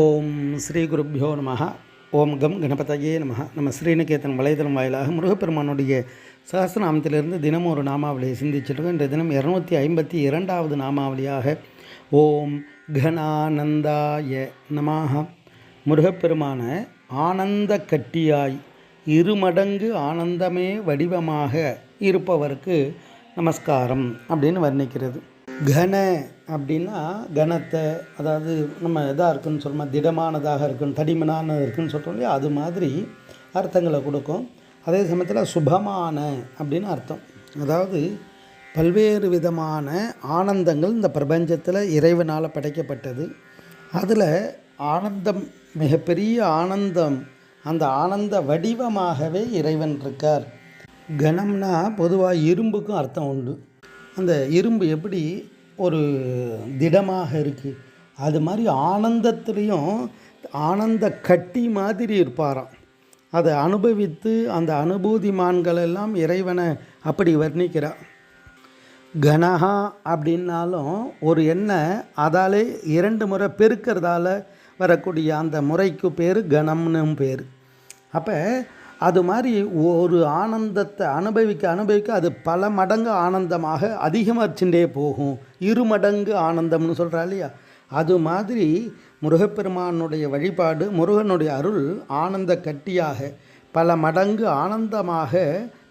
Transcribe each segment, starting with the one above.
ஓம் ஸ்ரீ குருப்பியோ நம ஓம் கம் கணபதையே நம நம்ம ஸ்ரீநிகேதன் வலைதளம் வாயிலாக முருகப்பெருமானுடைய சகசிரநாமத்திலிருந்து தினமும் ஒரு நாமாவளியை சிந்திச்சிருக்கோம் இன்றைய தினம் இரநூத்தி ஐம்பத்தி இரண்டாவது நாமாவளியாக ஓம் கணானந்தாய நமாக முருகப்பெருமான ஆனந்த கட்டியாய் இருமடங்கு ஆனந்தமே வடிவமாக இருப்பவருக்கு நமஸ்காரம் அப்படின்னு வர்ணிக்கிறது. கன அப்படின்னா கனத்தை அதாவது நம்ம இதாக இருக்குன்னு சொல்லுமா திடமானதாக இருக்குன்னு தடிமனான இருக்குன்னு சொல்கிறோம் இல்லையா? அது மாதிரி அர்த்தங்களை கொடுக்கும். அதே சமயத்தில் சுபமான அப்படின்னு அர்த்தம். அதாவது பல்வேறு விதமான ஆனந்தங்கள் இந்த பிரபஞ்சத்தில் இறைவனால் படைக்கப்பட்டது. அதில் ஆனந்தம் மிகப்பெரிய ஆனந்தம் அந்த ஆனந்த வடிவமாகவே இறைவன் இருக்கார். கணம்னா பொதுவாக இரும்புக்கும் அர்த்தம் உண்டு. அந்த இரும்பு எப்படி ஒரு திடமாக இருக்குது அது மாதிரி ஆனந்தத்துலேயும் ஆனந்த கட்டி மாதிரி இருப்பாராம். அதை அனுபவித்து அந்த அனுபூதிமான்கள் எல்லாம் இறைவனை அப்படி வர்ணிக்கிறார். கனஹா அப்படின்னாலும் ஒரு எண்ணெய் அதாலே இரண்டு முறை பெருக்கிறதால வரக்கூடிய அந்த முறைக்கு பேர் கணம்னு பேர். அப்போ அது மாதிரி ஒரு ஆனந்தத்தை அனுபவிக்க அனுபவிக்க அது பல மடங்கு ஆனந்தமாக அதிகமாச்சுட்டே போகும். இரு மடங்கு ஆனந்தம்னு சொல்கிறா இல்லையா? அது மாதிரி முருகப்பெருமானுடைய வழிபாடு முருகனுடைய அருள் ஆனந்த கட்டியாக பல மடங்கு ஆனந்தமாக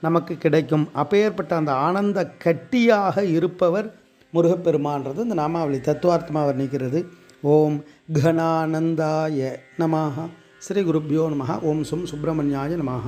நமக்கு கிடைக்கும். அப்பேற்பட்ட அந்த ஆனந்த கட்டியாக இருப்பவர் முருகப்பெருமான்றது. இந்த நாமாவளி தத்துவார்த்தமாக வர்ணிக்கிறது. ஓம் கணானந்தாய நமாக ஸ்ரீ குருப்பியோ நமः ஓம் சும் சுப்பிரமணியாய நமः